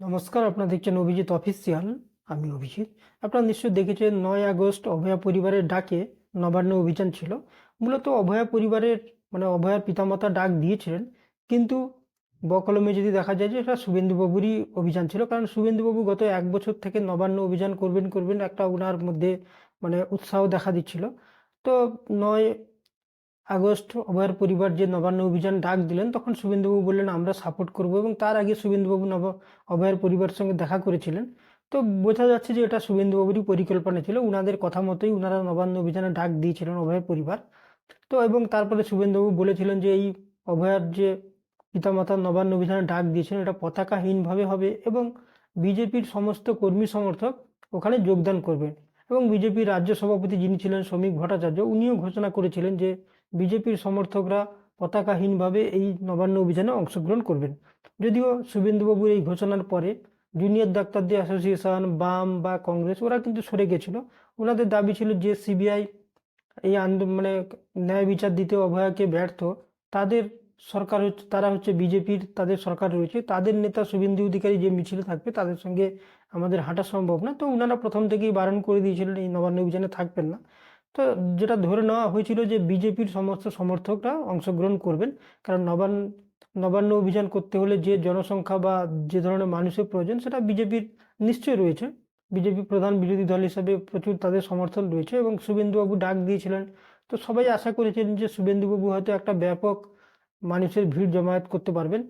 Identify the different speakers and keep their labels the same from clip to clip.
Speaker 1: নমস্কার, আপনারা দেখছেন অভিজিৎ অফিসিয়াল, আমি অভিজিৎ। আপনারা নিশ্চয়ই দেখেছেন, নয় আগস্ট অভয়া পরিবারের ডাকে নবান্ন অভিযান ছিল। মূলত অভয়া পরিবারের মানে অভয়ার পিতামাতা ডাক দিয়েছিলেন, কিন্তু বকলমে যদি দেখা যায় যে এটা শুভেন্দুবাবুরই অভিযান ছিল, কারণ শুভেন্দুবাবু গত এক বছর থেকে নবান্ন অভিযান করবেন করবেন একটা ওনার মধ্যে মানে উৎসাহ দেখা দিচ্ছিল। তো নয় আগস্ট অভয়ার পরিবার যে নবান্ন অভিযান ডাক দিলেন, তখন শুভেন্দুবাবু বললেন, আমরা সাপোর্ট করব। এবং তার আগে শুভেন্দুবাবু নব, অভয়ের পরিবারের সঙ্গে দেখা করেছিলেন। তো বোঝা যাচ্ছে যে এটা শুভেন্দুবাবুরই পরিকল্পনা ছিল। উনাদের কথা মতোই উনারা নবান্ন অভিযানে ডাক দিয়েছিলেন অভয়ের পরিবার। তো এবং তারপরে শুভেন্দুবাবু বলেছিলেন যে, এই অভয়ার যে পিতামাতা নবান্ন অভিযানে ডাক দিয়েছিলেন, এটা পতাকাহীনভাবে হবে এবং বিজেপির সমস্ত কর্মী সমর্থক ওখানে যোগদান করবেন। এবং বিজেপির রাজ্য সভাপতি যিনি ছিলেন, শ্রমিক ভট্টাচার্য, উনিও ঘোষণা করেছিলেন যে বিজেপির সমর্থকরা পতাকাহীনভাবে এই নবান্ন অভিযানে অংশগ্রহণ করবেন। যদিও শুভেন্দুবাবুর এই ঘোষণার পরে জুনিয়র ডাক্তারদের অ্যাসোসিয়েশন, বাম বা কংগ্রেস, ওরা কিন্তু সরে গেছিল। ওনাদের দাবি ছিল যে সিবিআই এই আন্দোলন মানে ন্যায় বিচার দিতে অভয়াকে ব্যর্থ। তাদের সরকার হচ্ছে, তারা হচ্ছে বিজেপির, তাদের সরকার রয়েছে। তাদের নেতা শুভেন্দু অধিকারী যে মিছিলে থাকবে, তাদের সঙ্গে আমাদের হাঁটা সম্ভব না। তো ওনারা প্রথম থেকেই বারণ করে দিয়েছিলেন, এই নবান্ন অভিযানে থাকবেন না। তো যেটা ধরে নেওয়া হয়েছিল যে বিজেপির সমস্ত সমর্থকরা অংশগ্রহণ করবেন, কারণ নবান্ন নবান্ন অভিযান করতে হলে যে জনসংখ্যা বা যে ধরনের মানুষের প্রয়োজন সেটা বিজেপির নিশ্চয়ই রয়েছে। বিজেপি প্রধান বিরোধী দল হিসাবে প্রচুর তাদের সমর্থন রয়েছে এবং শুভেন্দুবাবু ডাক দিয়েছিলেন। তো সবাই আশা করেছিলেন যে শুভেন্দুবাবু হয়তো একটা ব্যাপক মানুষের ভিড় জমায়েত করতে পারবেন।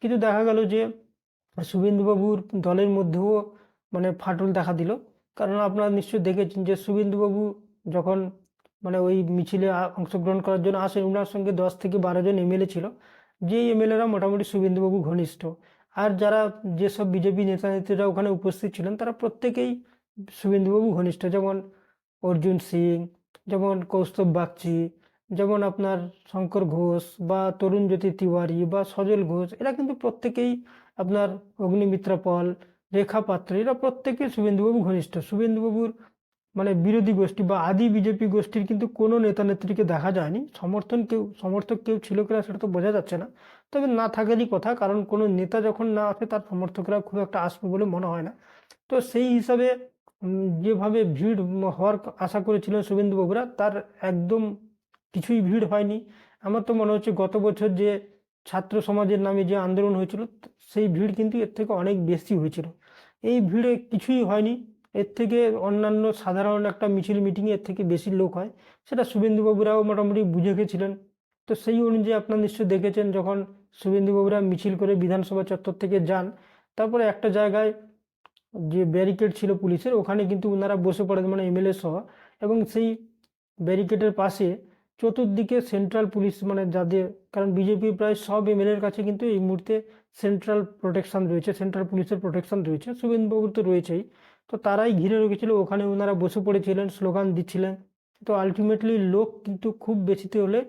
Speaker 1: কিন্তু দেখা গেল যে শুভেন্দুবাবুর দলের মধ্যেও মানে ফাটল দেখা দিল। কারণ আপনারা নিশ্চয়ই দেখেছেন যে শুভেন্দুবাবু যখন মানে ওই মিছিলে অংশগ্রহণ করার জন্য আসেন ওনার সঙ্গে দশ থেকে বারো জন এমএলএ ছিল। যেই এমএলএরা মোটামুটি শুভেন্দুবাবু ঘনিষ্ঠ। আর যারা যেসব বিজেপি নেতা নেত্রীরা ওখানে উপস্থিত ছিলেন, তারা প্রত্যেকেই শুভেন্দুবাবু ঘনিষ্ঠ। যেমন অর্জুন সিং, যেমন কৌস্তব বাগচি, যেমন আপনার শঙ্কর ঘোষ বা তরুণ জ্যোতি তিওয়ারি বা সজল ঘোষ, এরা কিন্তু প্রত্যেকেই আপনার অগ্নিমিত্রা পল, রেখা পাত্র, এরা প্রত্যেকে শুভেন্দুবাবু ঘনিষ্ঠ। শুভেন্দুবাবুর মানে বিরোধী গোষ্ঠী বা আদি বিজেপি গোষ্ঠীর কিন্তু কোনো নেতা নেত্রীকে দেখা যায়নি। সমর্থন কেউ, সমর্থক কেউ ছিল কিনা সেটা তো বোঝা যাচ্ছে না। তবে না থাকারই কথা, কারণ কোনো নেতা যখন না আসে তার সমর্থকরা খুব একটা আসবে বলে মনে হয় না। তো সেই হিসাবে যেভাবে ভিড় হওয়ার আশা করেছিলেন শুভেন্দুবাবুরা তার একদম কিছুই ভিড় হয়নি। আমার তো মনে হচ্ছে গত বছর যে ছাত্র সমাজের নামে যে আন্দোলন হয়েছিল, সেই ভিড় কিন্তু এর থেকে অনেক বেশি হয়েছিল। এই ভিড়ে কিছুই হয়নি। এর থেকে অন্যান্য সাধারণ একটা মিছিল মিটিংয়ে এর থেকে বেশি লোক হয়। সেটা শুভেন্দুবাবুরাও মোটামুটি বুঝে গেছিলেন। তো সেই অনুযায়ী আপনারা নিশ্চয়ই দেখেছেন যখন শুভেন্দুবাবুরা মিছিল করে বিধানসভা চত্বর থেকে যান, তারপরে একটা জায়গায় যে ব্যারিকেড ছিল পুলিশের, ওখানে কিন্তু ওনারা বসে পড়েন মানে এমএলএ সহ এবং সেই ব্যারিকেডের পাশে চতুর্দিকে সেন্ট্রাল পুলিশ মানে যাদের, কারণ বিজেপি প্রায় সব এমএলএর কাছে কিন্তু এই মুহূর্তে সেন্ট্রাল প্রোটেকশন রয়েছে সেন্ট্রাল পুলিশের প্রোটেকশন রয়েছে। শুভেন্দুবাবুর তো রয়েছেই। তো তারাই ঘিরে রেখেছিল, ওখানে ওনারা বসে পড়েছিলেন, স্লোগান দিচ্ছিলেন। তো আলটিমেটলি লোক কিন্তু খুব বেশিতে হলে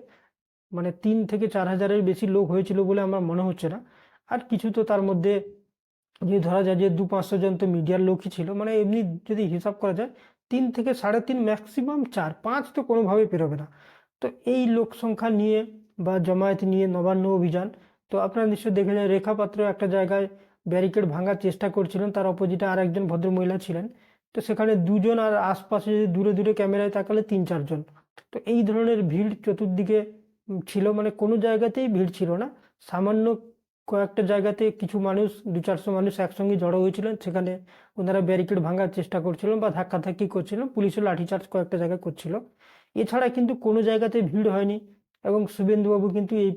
Speaker 1: মানে তিন থেকে চার হাজারের বেশি লোক হয়েছিল বলে আমার মনে হচ্ছে না। আর কিছু তো তার মধ্যে যে ধরা যায় যে দু পাঁচশো জন তো মিডিয়ার লোকই ছিল মানে এমনি যদি হিসাব করা যায়, তিন থেকে সাড়ে তিন ম্যাক্সিমাম চার, পাঁচ তো কোনোভাবে পেরোবে না। তো এই লোক সংখ্যা নিয়ে বা জমায়েত নিয়ে নবান্ন অভিযান, তো আপনারা নিশ্চয়ই দেখলেন রেখা পাত্র একটা জায়গায় ব্যারিকেড ভাঙার চেষ্টা করছিলেন, তার অপোজিটে আর একজন ভদ্রমহিলা ছিলেন। তো সেখানে দুজন আর আশপাশে যদি দূরে দূরে ক্যামেরায় তাকালে তিন চারজন। তো এই ধরনের ভিড় চতুর্দিকে ছিল মানে কোনো জায়গাতেই ভিড় ছিল না। সামান্য কয়েকটা জায়গাতে কিছু মানুষ, দু চারশো মানুষ একসঙ্গে জড়ো হয়েছিলেন। সেখানে ওনারা ব্যারিকেড ভাঙার চেষ্টা করছিলেন বা ধাক্কাধাক্কি করছিলেন। পুলিশও লাঠিচার্জ কয়েকটা জায়গায় করছিল। এছাড়া কিন্তু কোনো জায়গাতে ভিড় হয়নি এবং শুভেন্দুবাবু কিন্তু এই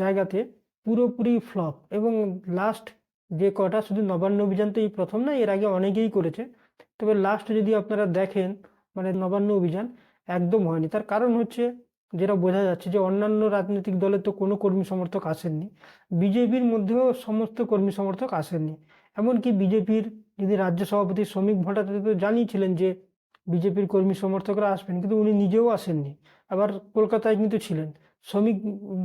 Speaker 1: জায়গাতে পুরোপুরি ফ্লপ এবং লাস্ট যে কটা শুধু নবান্ন অভিযান তো এই প্রথম না, এর আগে অনেকেই করেছে। তবে লাস্ট যদি আপনারা দেখেন মানে নবান্ন অভিযান একদম হয়নি। তার কারণ হচ্ছে যেটা বোঝা যাচ্ছে যে অন্যান্য রাজনৈতিক দলের তো কোনো কর্মী সমর্থক আসেননি, বিজেপির মধ্যেও সমস্ত কর্মী সমর্থক আসেননি। এমনকি বিজেপির যদি রাজ্য সভাপতি শ্রমিক ভট্টাচার্য তো জানিয়েছিলেন যে বিজেপির কর্মী সমর্থকরা আসবেন, কিন্তু উনি নিজেও আসেননি। আবার কলকাতায় কিন্তু ছিলেন, শ্রমিক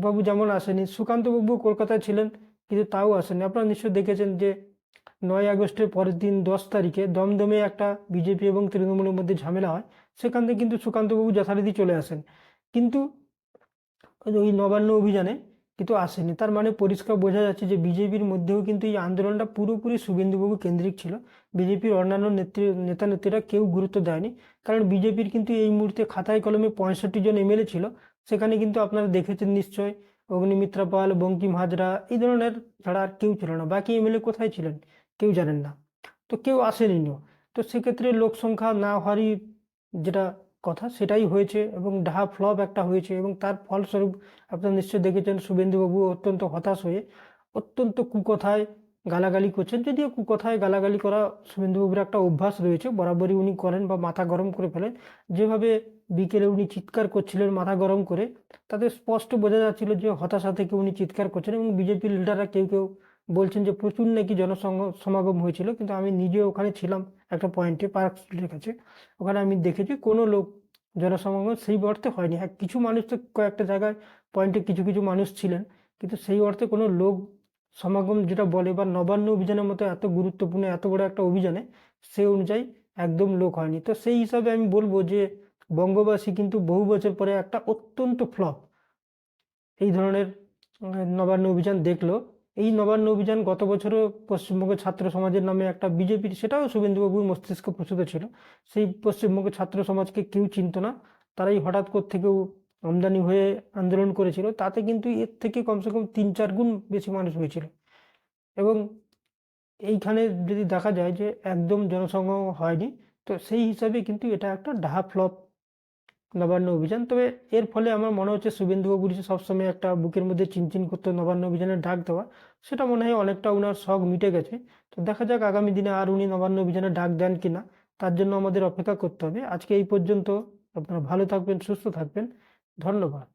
Speaker 1: বাবু যেমন আসেনি সুকান্ত বাবু কলকাতায় ছিলেন, কিন্তু তাও আসেননি। আপনারা নিশ্চয়ই দেখেছেন যে নয় আগস্টের পরের দিন দশ তারিখে দমদমে একটা বিজেপি এবং তৃণমূলের মধ্যে ঝামেলা হয়, সেখান থেকে কিন্তু সুকান্তবাবু যথারীতি চলে আসেন। কিন্তু ওই নবান্ন অভিযানে কিন্তু আসেনি। তার মানে পরিষ্কার বোঝা যাচ্ছে যে বিজেপির মধ্যেও কিন্তু এই আন্দোলনটা পুরোপুরি শুভেন্দুবাবু কেন্দ্রিক ছিল। বিজেপির অন্যান্য নেত্রী নেতা নেত্রীরা কেউ গুরুত্ব দেয়নি। কারণ বিজেপির কিন্তু এই মুহূর্তে খাতায় কলমে পঁয়ষট্টি জন এমএলএ ছিল। সেখানে কিন্তু আপনারা দেখেছেন নিশ্চয় অগ্নিমিত্রা পাল, বঙ্কিম হাজরা, এই ধরনের ছাড়া আর কেউ ছিল না। বাকি এমএলএ কোথায় ছিলেন? কেউ জানেন না। তো কেউ আসেনিও। তো সেক্ষেত্রে লোক সংখ্যা না হওয়ারই যেটা কথা, সেটাই হয়েছে এবং ডাহা ফ্লপ একটা হয়েছে এবং তার ফলস্বরূপ আপনারা নিশ্চয়ই দেখেছেন শুভেন্দুবাবু অত্যন্ত হতাশ হয়ে অত্যন্ত কুকথায় গালাগালি করছেন। যদিও কুকথায় গালাগালি করা শুভেন্দুবাবুর একটা অভ্যাস রয়েছে, বরাবরই উনি করেন বা মাথা গরম করে ফেলেন। যেভাবে বিকেলে উনি চিৎকার করছিলেন মাথা গরম করে, তাতে স্পষ্ট বোঝা যাচ্ছিল যে হতাশা থেকে উনি চিৎকার করছেন এবং বিজেপির লিডাররা কেউ কেউ বলছেন যে প্রচুর নাকি জনসংঘ সমাগম হয়েছিল, কিন্তু আমি নিজে ওখানে ছিলাম একটা পয়েন্টে পার্ক স্ট্রিটের কাছে। ওখানে আমি দেখেছি কোনো লোক জনসমাগম সেই অর্থে হয়নি। হ্যাঁ কিছু মানুষ তো কয়েকটা জায়গায় পয়েন্টে কিছু কিছু মানুষ ছিলেন, কিন্তু সেই অর্থে কোনো লোক সমাগম যেটা বলে বা নবান্ন অভিযানের মতো এত গুরুত্বপূর্ণ, এত বড় একটা অভিযানে সেই অনুযায়ী একদম লোক হয়নি। তো সেই হিসাবে আমি বলব যে বঙ্গবাসী কিন্তু বহু বছর পরে একটা অত্যন্ত ফ্লপ এই ধরনের নবান্ন অভিযান দেখল। এই নবান্ন অভিযান গত বছরও পশ্চিমবঙ্গের ছাত্র সমাজের নামে একটা বিজেপির সেটাও শুভেন্দুবাবুর মস্তিষ্ক প্রসূত ছিল। সেই পশ্চিমবঙ্গের ছাত্র সমাজকে কেউ চিনত না। তারাই হঠাৎ থেকেও আমদানি হয়ে আন্দোলন করেছিল। তাতে কিন্তু এর থেকে কমসে কম তিন চার গুণ বেশি মানুষ হয়েছিল। এবং এইখানে যদি দেখা যায় যে একদম জনসংগ্রহ হয়নি, তো সেই হিসাবে কিন্তু এটা একটা ডাহা ফ্লপ নবান্ন অভিযান। তবে এর ফলে আমার মনে হচ্ছে শুভেন্দুবাবুর যে সবসময় একটা বুকের মধ্যে চিনচিন করতো নবান্ন অভিযানের ডাক দেওয়া, সেটা মনে হয় অনেকটা ওনার শখ মিটে গেছে। তো দেখা যাক আগামী দিনে আর উনি নবান্ন অভিযানের ডাক দেন কি না তার জন্য আমাদের অপেক্ষা করতে হবে। আজকে এই পর্যন্ত আপনারা ভালো থাকবেন, সুস্থ থাকবেন। ধন্যবাদ।